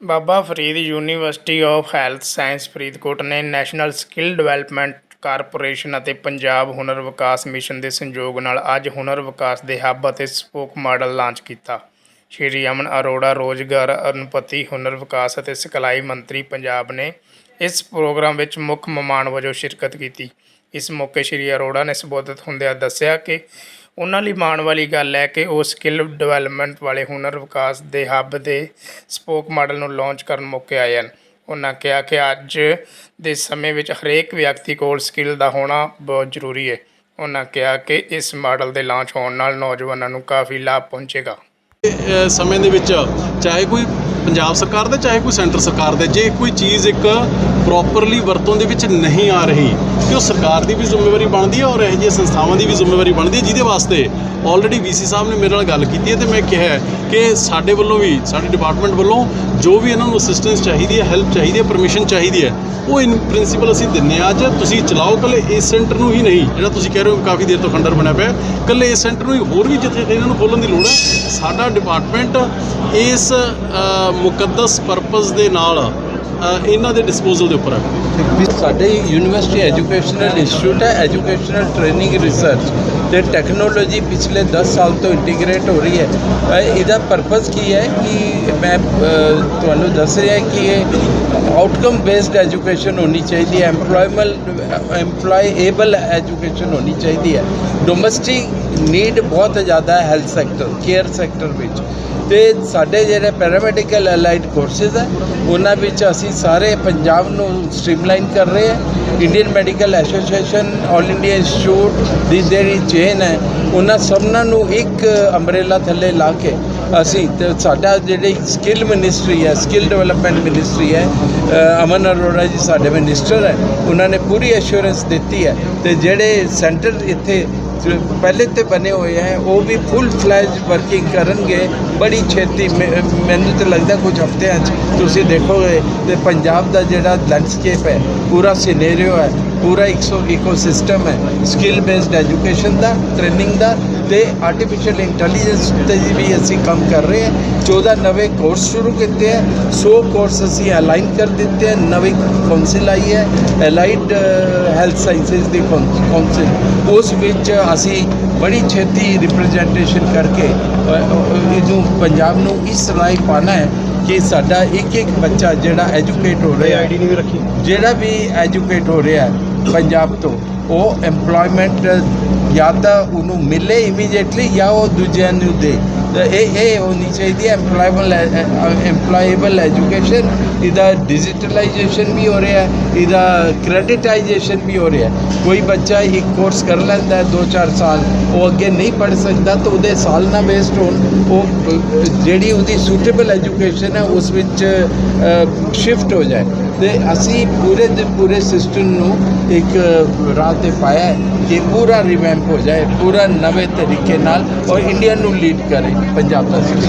Baba Farid university of health science Faridkot ਨੇ national skill development corporation ਅਤੇ ਪੰਜਾਬ ਹੁਨਰ ਵਿਕਾਸ mission ਦੇ ਸੰਯੋਗ ਨਾਲ ਅੱਜ ਹੁਨਰ ਵਿਕਾਸ ਦੇ ਹੱਬ ਅਤੇ ਸਪੋਕ ਮਾਡਲ ਲਾਂਚ ਕੀਤਾ। ਸ਼੍ਰੀ ਅਮਨ ਅਰੋੜਾ, ਰੋਜ਼ਗਾਰ ਅਨੁਪਤੀ, ਹੁਨਰ ਵਿਕਾਸ ਅਤੇ ਸਿਖਲਾਈ ਮੰਤਰੀ ਪੰਜਾਬ ਨੇ ਇਸ ਪ੍ਰੋਗਰਾਮ ਵਿੱਚ ਮੁੱਖ ਮਹਿਮਾਨ ਵਜੋਂ ਸ਼ਿਰਕਤ ਕੀਤੀ। ਇਸ ਮੌਕੇ ਸ਼੍ਰੀ ਅਰੋੜਾ ਨੇ ਸੰਬੋਧਿਤ ਹੁੰਦਿਆਂ ਦੱਸਿਆ ਕਿ ਉਹਨਾਂ ਲਈ ਮਾਣ ਵਾਲੀ ਗੱਲ ਹੈ ਕਿ ਉਹ ਸਕਿੱਲ ਡਿਵੈਲਪਮੈਂਟ ਵਾਲੇ ਹੁਨਰ ਵਿਕਾਸ ਦੇ ਹੱਬ ਦੇ ਸਪੋਕ ਮਾਡਲ ਨੂੰ ਲਾਂਚ ਕਰਨ ਮੌਕੇ ਆਏ ਹਨ। ਉਹਨਾਂ ਕਿਹਾ ਕਿ ਅੱਜ ਦੇ ਸਮੇਂ ਵਿੱਚ ਹਰੇਕ ਵਿਅਕਤੀ ਕੋਲ ਸਕਿੱਲ ਦਾ ਹੋਣਾ ਬਹੁਤ ਜ਼ਰੂਰੀ ਹੈ। ਉਹਨਾਂ ਕਿਹਾ ਕਿ ਇਸ ਮਾਡਲ ਦੇ ਲਾਂਚ ਹੋਣ ਨਾਲ ਨੌਜਵਾਨਾਂ ਨੂੰ ਕਾਫੀ ਲਾਭ ਪਹੁੰਚੇਗਾ। ਸਮੇਂ ਦੇ ਵਿੱਚ ਚਾਹੇ ਕੋਈ ਪੰਜਾਬ ਸਰਕਾਰ ਦੇ ਚਾਹੇ ਕੋਈ ਸੈਂਟਰ ਸਰਕਾਰ ਦੇ, ਜੇ ਕੋਈ ਚੀਜ਼ ਇੱਕ ਪ੍ਰੋਪਰਲੀ ਵਰਤੋਂ ਦੇ ਵਿੱਚ ਨਹੀਂ ਆ ਰਹੀ ਤੇ ਉਹ ਸਰਕਾਰ ਦੀ ਵੀ ਜ਼ਿੰਮੇਵਾਰੀ ਬਣਦੀ ਹੈ ਔਰ ਇਹ ਜਿਹੀਆਂ ਸੰਸਥਾਵਾਂ ਦੀ ਵੀ ਜ਼ਿੰਮੇਵਾਰੀ ਬਣਦੀ ਹੈ, ਜਿਹਦੇ ਵਾਸਤੇ ਆਲਰੇਡੀ ਵੀਸੀ ਸਾਹਿਬ ਨੇ ਮੇਰੇ ਨਾਲ ਗੱਲ ਕੀਤੀ ਹੈ ਤੇ ਮੈਂ ਕਿਹਾ ਕਿ ਸਾਡੇ ਵੱਲੋਂ ਵੀ, ਸਾਡੇ ਡਿਪਾਰਟਮੈਂਟ ਵੱਲੋਂ ਜੋ ਵੀ ਇਹਨਾਂ ਨੂੰ ਅਸਿਸਟੈਂਸ ਚਾਹੀਦੀ ਹੈ ਹੈਲਪ ਚਾਹੀਦੀ ਹੈ ਪਰਮਿਸ਼ਨ ਚਾਹੀਦੀ ਹੈ, ਉਹ ਇਨ ਪ੍ਰਿੰਸੀਪਲ ਅਸੀਂ ਦਿੰਨੇ ਹਾਂ ਅੱਜ। ਤੁਸੀਂ ਚਲਾਓ ਕੱਲੇ ਇਸ ਸੈਂਟਰ ਨੂੰ ਹੀ ਨਹੀਂ, ਜਿਹੜਾ ਤੁਸੀਂ ਕਹਿ ਰਹੇ ਹੋ ਕਾਫੀ ਦੇਰ ਤੋਂ ਖੰਡਰ ਬਣਿਆ ਪਿਆ ਕੱਲੇ ਇਸ ਸੈਂਟਰ ਨੂੰ ਹੀ ਹੋਰ ਵੀ ਜਿੱਥੇ ਇਹਨਾਂ ਨੂੰ ਖੋਲ੍ਹਣ ਦੀ ਲੋੜ ਹੈ। ਸਾਡਾ ਡਿਪਾਰਟਮੈਂਟ ਇਸ ਮੁਕੱਦਸ ਪਰਪਸ ਦੇ ਨਾਲ ਇਹਨਾਂ ਦੇ ਡਿਸਪੋਜ਼ਲ ਦੇ ਉੱਪਰ ਹੈ ਸਾਡੇ ਯੂਨੀਵਰਸਿਟੀ ਐਜੂਕੇਸ਼ਨਲ ਇੰਸਟੀਚਿਊਟ ਹੈ, ਐਜੂਕੇਸ਼ਨਲ ਟ੍ਰੇਨਿੰਗ ਰਿਸਰਚ। ਤੇ ਟੈਕਨੋਲੋਜੀ ਪਿਛਲੇ 10 ਸਾਲ ਤੋਂ ਇੰਟੀਗ੍ਰੇਟ ਹੋ ਰਹੀ ਹੈ। ਇਹਦਾ ਪਰਪਸ ਕੀ ਹੈ ਕਿ ਮੈਂ ਤੁਹਾਨੂੰ ਦੱਸ ਰਿਹਾ ਕਿ ਇਹ ਆਊਟਕਮ ਬੇਸਡ ਐਜੂਕੇਸ਼ਨ ਹੋਣੀ ਚਾਹੀਦੀ ਹੈ, EMPLOYMENT ਐਮਪਲੋਏਬਲ ਐਜੂਕੇਸ਼ਨ ਹੋਣੀ ਚਾਹੀਦੀ ਹੈ। ਡੋਮੈਸਟਿਕ ਨੀਡ ਬਹੁਤ ਜ਼ਿਆਦਾ ਹੈ ਹੈਲਥ ਸੈਕਟਰ ਕੇਅਰ ਸੈਕਟਰ ਵਿੱਚ। ਤੇ ਸਾਡੇ ਜਿਹੜੇ ਪੈਰਾਮੈਡੀਕਲ ਅਲਾਈਡ ਕੋਰਸਿਸ ਹੈ, ਉਹਨਾਂ ਵਿੱਚ ਅਸੀਂ ਸਾਰੇ ਪੰਜਾਬ ਨੂੰ ਸਟ੍ਰੀਮਲਾਈਨ ਕਰ ਰਹੇ ਹਾਂ। Indian medical association all India institute ਦੀ ਜਿਹੜੀ ਚੇਨ ਹੈ, ਉਹਨਾਂ ਸਭਨਾਂ ਨੂੰ ਇੱਕ ਅੰਬਰੇਲਾ ਥੱਲੇ ਲਾ ਕੇ ਅਸੀਂ ਤੇ ਸਾਡਾ ਜਿਹੜੀ ਸਕਿੱਲ ਮਿਨਿਸਟਰੀ ਹੈ ਸਕਿੱਲ ਡਿਵੈਲਪਮੈਂਟ ਮਿਨਿਸਟਰੀ ਹੈ ਅਮਨ ਅਰੋੜਾ ਜੀ ਸਾਡੇ ਮਿਨਿਸਟਰ ਹੈ, ਉਹਨਾਂ ਨੇ ਪੂਰੀ ਐਸ਼ੋਰੈਂਸ ਦਿੱਤੀ ਹੈ ਤੇ ਜਿਹੜੇ ਸੈਂਟਰ ਇੱਥੇ ਪਹਿਲੇ ਤੇ ਬਣੇ ਹੋਏ ਹੈ, ਉਹ ਵੀ ਫੁੱਲ ਫਲੈਜ ਵਰਕਿੰਗ ਕਰਨਗੇ, ਬੜੀ ਛੇਤੀ ਮੈ- ਮੈਨੂੰ ਤਾਂ ਲੱਗਦਾ ਕੁਝ ਹਫ਼ਤਿਆਂ 'ਚ ਤੁਸੀਂ ਦੇਖੋਗੇ ਤੇ ਪੰਜਾਬ ਦਾ ਜਿਹੜਾ ਲੈਂਡਸਕੇਪ ਹੈ, ਪੂਰਾ ਸਿਨੈਰੀਓ ਹੈ ਪੂਰਾ ਇਕਸੋ ਇਕੋਸਿਸਟਮ ਹੈ। ਸਕਿੱਲ ਬੇਸਡ ਐਜੂਕੇਸ਼ਨ ਦਾ ਟ੍ਰੇਨਿੰਗ ਦਾ ਤੇ ਆਰਟੀਫੀਸ਼ੀਅਲ ਇੰਟੈਲੀਜੈਂਸ ਤੇ ਵੀ ਅਸੀਂ ਕੰਮ ਕਰ ਰਹੇ ਹਾਂ। 14 ਨਵੇਂ ਕੋਰਸ ਸ਼ੁਰੂ ਕੀਤੇ ਹੈ। 100 ਕੋਰਸ ਅਸੀਂ ਅਲਾਈਨ ਕਰ ਦਿੱਤੇ ਹੈ। ਨਵੀਂ ਕਾਉਂਸਲ ਆਈ ਹੈ। ਅਲਾਈਡ ਹੈਲਥ ਸਾਇੰਸਿਸ ਦੀ ਕਾਉਂਸਲ ਉਸ ਵਿੱਚ ਅਸੀਂ ਬੜੀ ਛੇਤੀ ਰਿਪਰੈਜ਼ੈਂਟੇਸ਼ਨ ਕਰਕੇ ਇਹਨੂੰ ਪੰਜਾਬ ਨੂੰ ਇਸ ਰਾਈ ਪਾਣਾ ਹੈ ਕਿ ਸਾਡਾ ਇੱਕ ਇੱਕ ਬੱਚਾ ਜਿਹੜਾ ਐਜੂਕੇਟ ਹੋ ਰਿਹਾ ਹੈ ਨਹੀਂ ਵੀ ਰੱਖੀ। ਜਿਹੜਾ ਵੀ ਐਜੂਕੇਟ ਹੋ ਰਿਹਾ ਹੈ ਪੰਜਾਬ ਤੋਂ ਉਹ EMPLOYMENT ਜਾਂ ਤਾਂ ਉਹਨੂੰ ਮਿਲੇ ਇਮੀਡੀਏਟਲੀ ਜਾਂ ਉਹ ਦੂਜਿਆਂ ਨੂੰ ਦੇ। ਇਹ ਇਹ ਹੋਣੀ ਚਾਹੀਦੀ ਹੈ EMPLOYABLE EMPLOYABLE ਐਜੂਕੇਸ਼ਨ ਇਹਦਾ ਡਿਜੀਟਲਾਈਜੇਸ਼ਨ ਵੀ ਹੋ ਰਿਹਾ ਹੈ ਇਹਦਾ ਕ੍ਰੈਡਿਟਾਈਜੇਸ਼ਨ ਵੀ ਹੋ ਰਿਹਾ ਹੈ ਕੋਈ ਬੱਚਾ ਇੱਕ ਕੋਰਸ ਕਰ ਲੈਂਦਾ ਹੈ 2-4 ਸਾਲ ਉਹ ਅੱਗੇ ਨਹੀਂ ਪੜ੍ਹ ਸਕਦਾ ਤਾਂ ਉਹਦੇ ਸਾਲ ਨਾ ਵੇਸਟ ਹੋਣ ਉਹ ਜਿਹੜੀ ਉਹਦੀ ਸੂਟੇਬਲ ਐਜੂਕੇਸ਼ਨ ਹੈ ਉਸ ਵਿੱਚ ਸ਼ਿਫਟ ਹੋ ਜਾਏ ਤੇ ਅਸੀਂ ਪੂਰੇ ਦੇ ਪੂਰੇ ਸਿਸਟਮ ਨੂੰ ਇੱਕ ਰਾਹ ਤੇ ਪਾਇਆ ਕਿ ਪੂਰਾ ਰਿਵੈਂਪ ਹੋ ਜਾਏ ਪੂਰਾ ਨਵੇਂ ਤਰੀਕੇ ਨਾਲ ਔਰ ਇੰਡੀਆ ਨੂੰ ਲੀਡ ਕਰੇ ਪੰਜਾਬ ਦਾ system।